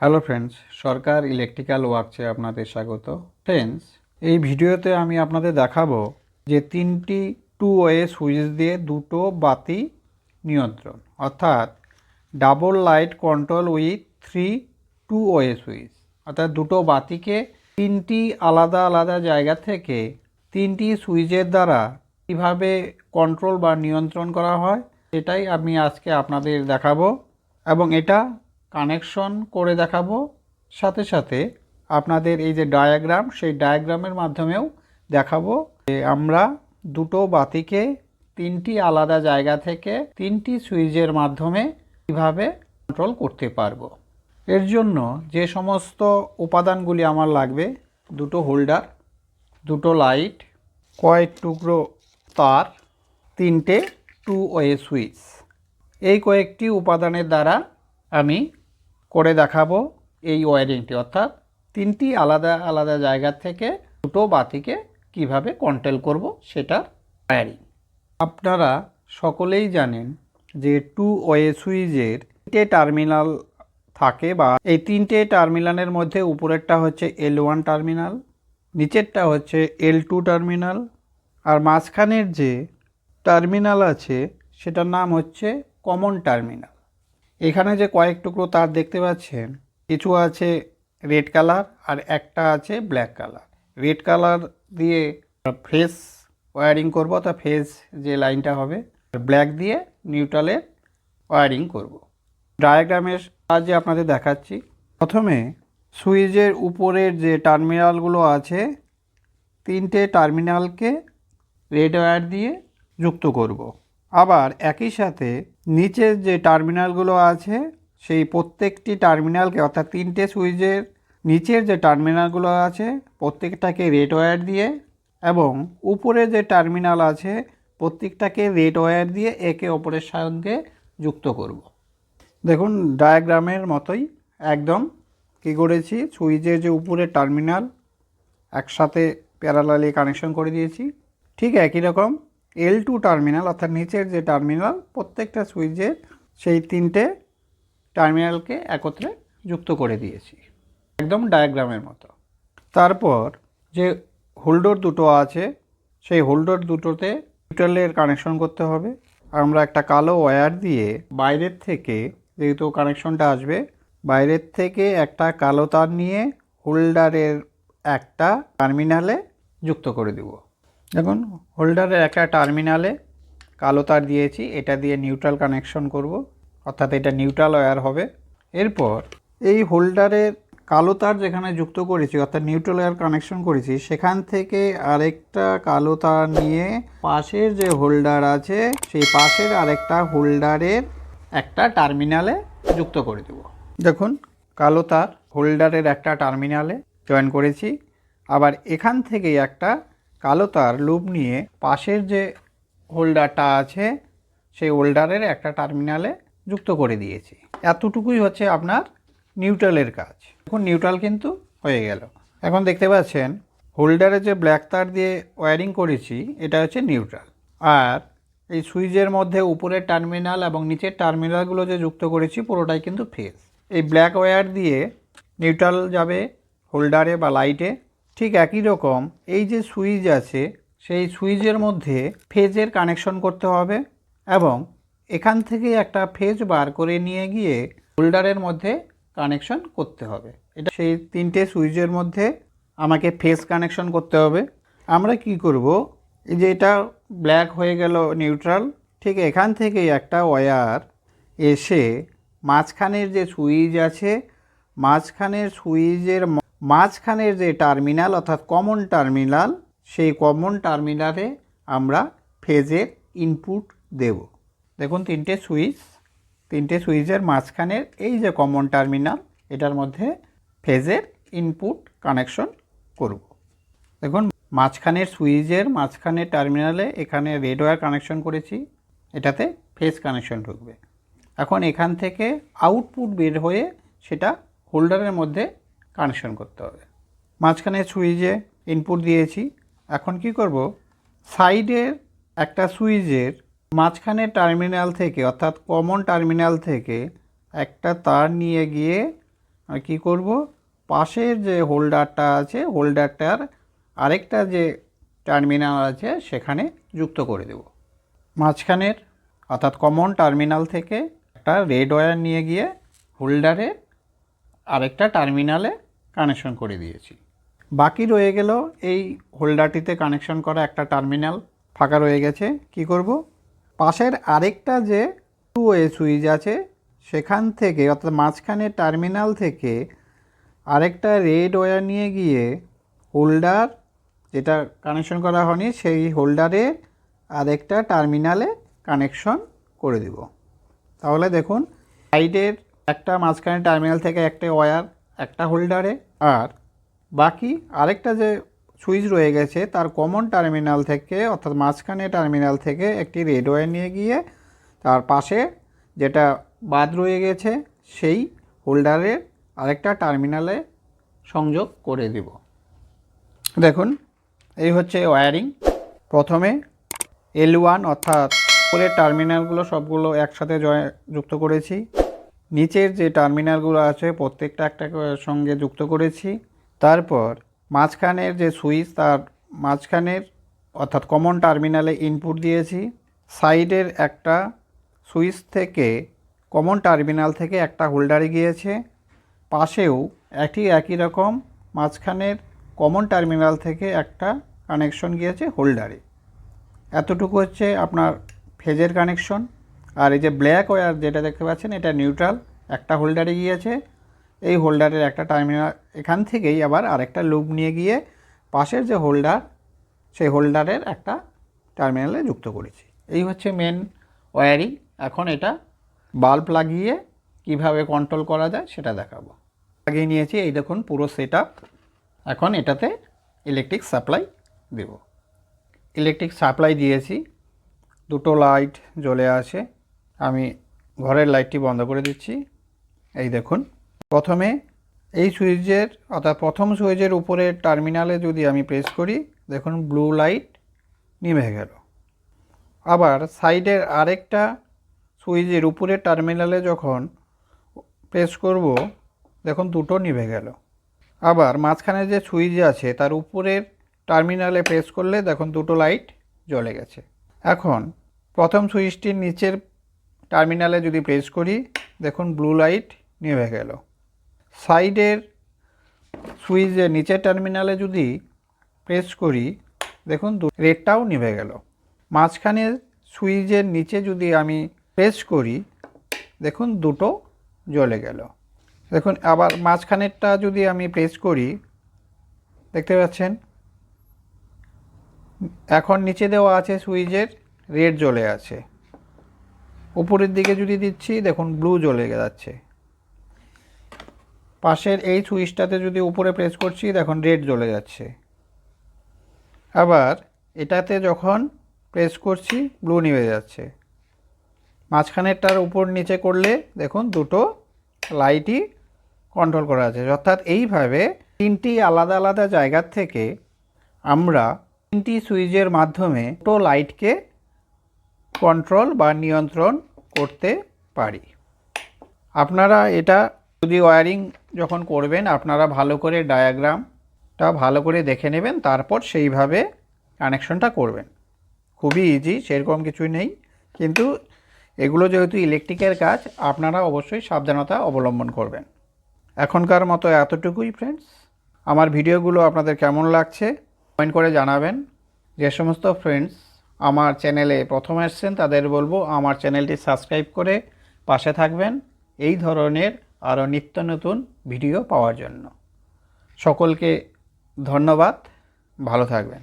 Hello friends Sarkar electrical ওয়ার্কসে আপনাদের স্বাগত। ফ্রেন্ডস এই ভিডিওতে আমি আপনাদের দেখাবো যে তিনটি টু ওয়ে সুইচ দিয়ে দুটো বাতি নিয়ন্ত্রণ, অর্থাৎ double light control with three two way switch অর্থাৎ দুটো বাতিকে তিনটি আলাদা আলাদা জায়গা থেকে তিনটি সুইচের দ্বারা কীভাবে কন্ট্রোল বা নিয়ন্ত্রণ করা হয়, সেটাই আমি আজকে আপনাদের দেখাবো। এবং এটা কানেকশন করে দেখাবো। সাথে সাথে আপনাদের এই যে ডায়াগ্রাম, সেই ডায়াগ্রামের মাধ্যমেও দেখাবো যে আমরা দুটো বাতিকে তিনটি আলাদা জায়গা থেকে তিনটি সুইচের মাধ্যমে কীভাবে কন্ট্রোল করতে পারব। এর জন্য যে সমস্ত উপাদানগুলি আমার লাগবে, দুটো হোল্ডার, দুটো লাইট, কয়েক টুকরো তার, তিনটে টু ওয়ে সুইচ এই কয়েকটি উপাদানের দ্বারা আমি করে দেখাবো এই ওয়ারিংটি। অর্থাৎ তিনটি আলাদা আলাদা জায়গা থেকে দুটো বাতিকে কীভাবে কন্ট্রোল করব সেটার ওয়ারিং আপনারা সকলেই জানেন যে টু ওয়ে সুইচের তিনটে টার্মিনাল থাকে বা এই তিনটে টার্মিনালের মধ্যে উপরেরটা হচ্ছে এল ওয়ান টার্মিনাল, নিচেরটা হচ্ছে এল টু টার্মিনাল, আর মাঝখানের যে টার্মিনাল আছে সেটার নাম হচ্ছে কমন টার্মিনাল। এখানে যে কয়েক টুকরো তার দেখতে পাচ্ছেন, কিছু আছে রেড কালার আর একটা আছে ব্ল্যাক কালার। রেড কালার দিয়ে ফেস ওয়ারিং করব তা ফেস যে লাইনটা হবে, ব্ল্যাক দিয়ে নিউট্রালের ওয়ারিং করব। ডায়াগ্রামের সাহায্যে আপনাদের দেখাচ্ছি। প্রথমে সুইচের উপরের যে টার্মিনালগুলো আছে, তিনটে টার্মিনালকে রেড ওয়্যার দিয়ে যুক্ত করব। আবার একই সাথে নিচের যে টার্মিনালগুলো আছে, সেই প্রত্যেকটি টার্মিনালকে, অর্থাৎ তিনটে সুইচের নিচের যে টার্মিনালগুলো আছে, প্রত্যেকটাকে রেড ওয়্যার দিয়ে এবং উপরে যে টার্মিনাল আছে, প্রত্যেকটাকে রেড ওয়্যার দিয়ে একে অপরের সঙ্গে যুক্ত করব। দেখুন, ডায়াগ্রামের মতোই একদম কী করেছি, সুইচের যে উপরের টার্মিনাল, একসাথে প্যারালালি কানেকশন করে দিয়েছি ঠিক একই রকম এল টু টার্মিনাল অর্থাৎ নিচের যে টার্মিনাল প্রত্যেকটা সুইচের সেই তিনটে টার্মিনালকে একত্রে যুক্ত করে দিয়েছি। একদম ডায়াগ্রামের মতো। তারপর যে হোল্ডার দুটো আছে, সেই হোল্ডার দুটোতে নিউট্রালের কানেকশন করতে হবে। আমরা একটা কালো ওয়্যার দিয়ে বাইরের থেকে, যেহেতু কানেকশনটা আসবে, বাইরের থেকে একটা কালো তার নিয়ে হোল্ডারের একটা টার্মিনালে যুক্ত করে দেব। দেখুন হোল্ডারের একটা টার্মিনালে কালো তার দিয়েছি, এটা দিয়ে নিউট্রাল কানেকশন করব, অর্থাৎ এটা নিউট্রাল ওয়্যার হবে। এরপর এই হোল্ডারের কালো তার যেখানে যুক্ত করেছি, অর্থাৎ নিউট্রাল ওয়্যার কানেকশন করেছি, সেখান থেকে আরেকটা কালো তার নিয়ে পাশের যে হোল্ডার আছে, সেই পাশের আরেকটা হোল্ডারের একটা টার্মিনালে যুক্ত করে দেব। দেখুন, কালো তার হোল্ডারের একটা টার্মিনালে জয়েন করেছি, আবার এখান থেকেই একটা কালো তার লুপ নিয়ে পাশের যে হোল্ডারটা আছে, সেই হোল্ডারের একটা টার্মিনালে যুক্ত করে দিয়েছি। এতটুকুই হচ্ছে আপনার নিউট্রালের কাজ। এখন নিউট্রাল কিন্তু হয়ে গেল। এখন দেখতে পাচ্ছেন, হোল্ডারে যে ব্ল্যাক তার দিয়ে ওয়্যারিং করেছি, এটা হচ্ছে নিউট্রাল। আর এই সুইচের মধ্যে উপরের টার্মিনাল এবং নিচের টার্মিনালগুলো যে যুক্ত করেছি, পুরোটাই কিন্তু ফেস এই ব্ল্যাক ওয়্যার দিয়ে নিউট্রাল যাবে হোল্ডারে বা লাইটে ঠিক একই রকম এই যে সুইচ আছে, সেই সুইচের মধ্যে ফেজের কানেকশন করতে হবে এবং এখান থেকে একটা ফেজ বার করে নিয়ে গিয়ে হোল্ডারের মধ্যে কানেকশন করতে হবে। এটা সেই তিনটে সুইচের মধ্যে আমাকে ফেজ কানেকশন করতে হবে। আমরা কি করব? এই যে এটা ব্ল্যাক হয়ে গেল, নিউট্রাল। ঠিক এখান থেকেই একটা ওয়্যার এসে মাঝখানের যে সুইচ আছে, মাঝখানের সুইচের মাঝখানের যে টার্মিনাল অর্থাৎ কমন টার্মিনাল সেই কমন টার্মিনালে আমরা ফেজের ইনপুট দেব। দেখুন, তিনটে সুইচ তিনটে সুইচের মাঝখানের এই যে কমন টার্মিনাল এটার মধ্যে ফেজের ইনপুট কানেকশন করব। দেখুন, মাঝখানের সুইচের মাঝখানের টার্মিনালে এখানে রেড ওয়্যার কানেকশন করেছি, এটাতে ফেজ কানেকশন ঢুকবে। এখন এখান থেকে আউটপুট বের হয়ে সেটা হোল্ডারের মধ্যে কানেকশন করতে হবে। মাঝখানে সুইচে ইনপুট দিয়েছি। এখন কি করব? সাইডের একটা সুইচের মাঝখানে টার্মিনাল থেকে, অর্থাৎ কমন টার্মিনাল থেকে একটা তার নিয়ে গিয়ে কী করব? পাশের যে হোল্ডারটা আছে হোল্ডারটার আরেকটা যে টার্মিনাল আছে, সেখানে যুক্ত করে দেব। মাঝখানের, অর্থাৎ কমন টার্মিনাল থেকে একটা রেড ওয়্যার নিয়ে গিয়ে হোল্ডারের আরেকটা টার্মিনালে কানেকশন করে দিয়েছি। বাকি রয়ে গেল এই হোল্ডারটিতে কানেকশন করা একটা টার্মিনাল ফাঁকা রয়ে গেছে। কি করব? পাশের আরেকটা যে টু ওয়ে সুইচ আছে, সেখান থেকে অর্থাৎ মাঝখানের টার্মিনাল থেকে আরেকটা রেড ওয়্যার নিয়ে গিয়ে হোল্ডার যেটা কানেকশন করা হয়নি, সেই হোল্ডারের আরেকটা টার্মিনালে কানেকশন করে দেব। তাহলে দেখুন সাইডের একটা মাঝখানে টার্মিনাল থেকে একটা ওয়্যার একটা হোল্ডারে আর বাকি আরেকটা যে সুইচ রয়ে গেছে, তার কমন টার্মিনাল থেকে, অর্থাৎ মাঝখানে টার্মিনাল থেকে একটি রেড ওয়্যার নিয়ে গিয়ে, তার পাশে যেটা বাদ রয়ে গেছে, সেই হোল্ডারের আরেকটা টার্মিনালে সংযোগ করে দেব। দেখুন, এই হচ্ছে ওয়্যারিং প্রথমে এল ওয়ান অর্থাৎ উপরের টার্মিনালগুলো সবগুলো একসাথে জয়, যুক্ত করেছি। নিচের যে টার্মিনালগুলো আছে, প্রত্যেকটা একটা সঙ্গে যুক্ত করেছি। তারপর মাঝখানের যে সুইচ, তার মাঝখানের অর্থাৎ কমন টার্মিনালে ইনপুট দিয়েছি। সাইডের একটা সুইচ থেকে কমন টার্মিনাল থেকে একটা হোল্ডারে গিয়েছে। পাশেও একই একই রকম মাঝখানের কমন টার্মিনাল থেকে একটা কানেকশন গিয়েছে হোল্ডারে এতটুকু হচ্ছে আপনার ফেজের কানেকশন আর এই যে ব্ল্যাক ওয়্যার যেটা দেখতে পাচ্ছেন, এটা নিউট্রাল একটা হোল্ডারে গিয়েছে। এই হোল্ডারের একটা টার্মিনাল এখান থেকেই আবার আরেকটা লুপ নিয়ে গিয়ে পাশের যে হোল্ডার সেই হোল্ডারের একটা টার্মিনালে যুক্ত করেছি। এই হচ্ছে মেন ওয়্যারিং এখন এটা বাল্ব লাগিয়ে কীভাবে কন্ট্রোল করা যায় সেটা দেখাবো। লাগিয়ে নিয়েছি, এই দেখুন পুরো সেট এখন এটাতে ইলেকট্রিক সাপ্লাই দেব। ইলেকট্রিক সাপ্লাই দিয়েছি। দুটো লাইট জ্বলে আছে। আমি ঘরের লাইটটি বন্ধ করে দিচ্ছি। এই দেখুন। প্রথমে এই সুইচের, অর্থাৎ প্রথম সুইচের উপরের টার্মিনালে যদি আমি প্রেস করি, দেখুন ব্লু লাইট নিভে গেল। আবার সাইডের আরেকটা সুইচের উপরের টার্মিনালে যখন প্রেস করব, দেখুন দুটো নিভে গেল। আবার মাঝখানে যে সুইচ আছে, তার উপরের টার্মিনালে প্রেস করলে দেখুন দুটো লাইট জ্বলে গেছে। এখন প্রথম সুইচটির নিচের টার্মিনালে যদি প্রেস করি, দেখুন ব্লু লাইট নিভে গেল। সাইডের সুইচের নিচের টার্মিনালে যদি প্রেস করি, দেখুন রেডটাও নিভে গেল। মাঝখানে সুইচের নিচে যদি আমি প্রেস করি, দেখুন দুটো জ্বলে গেল। দেখুন আবার মাঝখানেরটা যদি আমি প্রেস করি, দেখতে পাচ্ছেন? এখন নিচে দেওয়া আছে সুইচের রেড জ্বলে আছে। উপরের দিকে যদি দিচ্ছি, দেখুন ব্লু জ্বলে যাচ্ছে। পাশের এই সুইচটাতে যদি উপরে প্রেস করছি, দেখুন রেড জ্বলে যাচ্ছে। আবার এটাতে যখন প্রেস করছি ব্লু নিভে যাচ্ছে। মাঝখানেরটার উপর নিচে করলে, দেখুন, দুটো লাইটই কন্ট্রোল করা আছে। অর্থাৎ এইভাবে তিনটি আলাদা আলাদা জায়গার থেকে আমরা তিনটি সুইচের মাধ্যমে দুটো লাইটকে কন্ট্রোল বা নিয়ন্ত্রণ করতে পারি। আপনারা এটা যদি ওয়ারিং যখন করবেন, আপনারা ভালো করে ডায়াগ্রামটা ভালো করে দেখে নেবেন, তারপর সেইভাবে কানেকশনটা করবেন। খুবই ইজি সেরকম কিছুই নেই। কিন্তু এগুলো যেহেতু ইলেকট্রিকের কাজ, আপনারা অবশ্যই সাবধানতা অবলম্বন করবেন। এখনকার মতো এতটুকুই ফ্রেন্ডস আমার ভিডিওগুলো আপনাদের কেমন লাগছে কমেন্ট করে জানাবেন। যে সমস্ত ফ্রেন্ডস আমার চ্যানেলে প্রথম আসছেন তাদের বলব আমার চ্যানেলটি সাবস্ক্রাইব করে পাশে থাকবেন এই ধরনের আরও নিত্য নতুন ভিডিও পাওয়ার জন্য। সকলকে ধন্যবাদ, ভালো থাকবেন।